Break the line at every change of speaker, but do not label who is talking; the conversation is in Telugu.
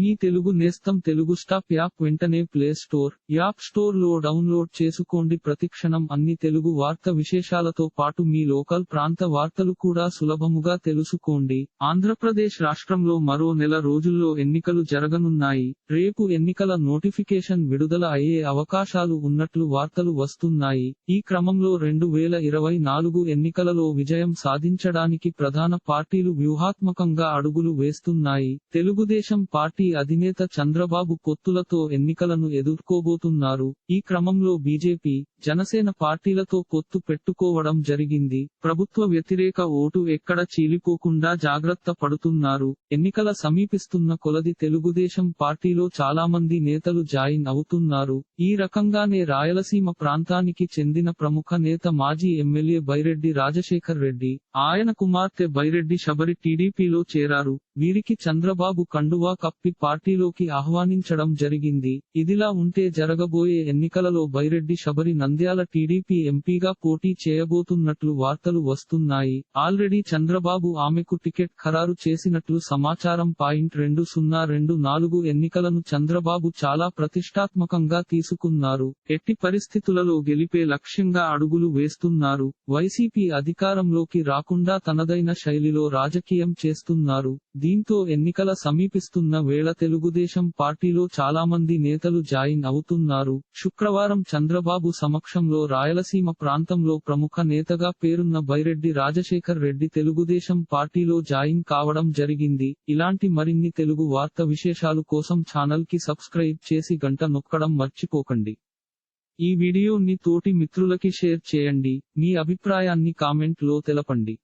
మీ తెలుగు నేస్తం తెలుగు స్టాప్ యాప్ వెంటనే ప్లే స్టోర్ యాప్ స్టోర్లో డౌన్లోడ్ చేసుకోండి. ప్రతిక్షణం అన్ని తెలుగు వార్త విశేషాలతో పాటు మీ లోకల్ ప్రాంత వార్తలు కూడా సులభముగా తెలుసుకోండి. ఆంధ్రప్రదేశ్ రాష్ట్రంలో మరో నెల రోజుల్లో ఎన్నికలు జరగనున్నాయి. రేపు ఎన్నికల నోటిఫికేషన్ విడుదల అయ్యే అవకాశాలు ఉన్నట్లు వార్తలు వస్తున్నాయి. ఈ క్రమంలో రెండు వేల ఇరవై నాలుగు ఎన్నికలలో విజయం సాధించడానికి ప్రధాన పార్టీలు వ్యూహాత్మకంగా అడుగులు వేస్తున్నాయి. తెలుగుదేశం పార్టీ అధినేత చంద్రబాబు పొత్తులతో ఎన్నికలను ఎదుర్కోబోతున్నారు. ఈ క్రమంలో బీజేపీ జనసేన పార్టీలతో పొత్తు పెట్టుకోవడం జరిగింది. ప్రభుత్వ వ్యతిరేక ఓటు ఎక్కడ చీలిపోకుండా జాగ్రత్త పడుతున్నారు. ఎన్నికల సమీపిస్తున్న కొలది తెలుగుదేశం పార్టీలో చాలా మంది నేతలు జాయిన్ అవుతున్నారు. ఈ రకంగానే రాయలసీమ ప్రాంతానికి చెందిన ప్రముఖ నేత మాజీ ఎమ్మెల్యే బైరెడ్డి రాజశేఖర్ రెడ్డి ఆయన కుమార్తె బైరెడ్డి శబరి టీడీపీలో చేరారు. వీరికి చంద్రబాబు కండువా కప్పి పార్టీలోకి ఆహ్వానించడం జరిగింది. ఇదిలా ఉంటే జరగబోయే ఎన్నికలలో బైరెడ్డి శబరి నంద్యాల టీడీపీ ఎంపీగా పోటీ చేయబోతున్నట్లు వార్తలు వస్తున్నాయి. ఆల్రెడీ చంద్రబాబు ఆమెకు టికెట్ ఖరారు చేసినట్లు సమాచారం పాయింట్ రెండు సున్నా రెండు నాలుగు ఎన్నికలను చంద్రబాబు చాలా ప్రతిష్టాత్మకంగా తీసుకున్నారు. ఎట్టి పరిస్థితులలో గెలిపే లక్ష్యంగా అడుగులు వేస్తున్నారు. వైసీపీ అధికారంలోకి రాకుండా తనదైన శైలిలో రాజకీయం చేస్తున్నారు. దీంతో ఎన్నికల సమీపిస్తున్న వేళ తెలుగుదేశం పార్టీలో చాలామంది నేతలు జాయిన్ అవుతున్నారు శుక్రవారం చంద్రబాబు సమక్షంలో రాయలసీమ ప్రాంతంలో ప్రముఖ నేతగా పేరున్న బైరెడ్డి రాజశేఖర్ రెడ్డి తెలుగుదేశం పార్టీలో జాయిన్ కావడం జరిగింది. ఇలాంటి మరిన్ని తెలుగు వార్త విశేషాలు కోసం ఛానల్కి సబ్స్క్రైబ్ చేసి గంట నొక్కడం మర్చిపోకండి. ఈ వీడియోని తోటి మిత్రులకి షేర్ చేయండి. మీ అభిప్రాయాన్ని కామెంట్లో తెలపండి.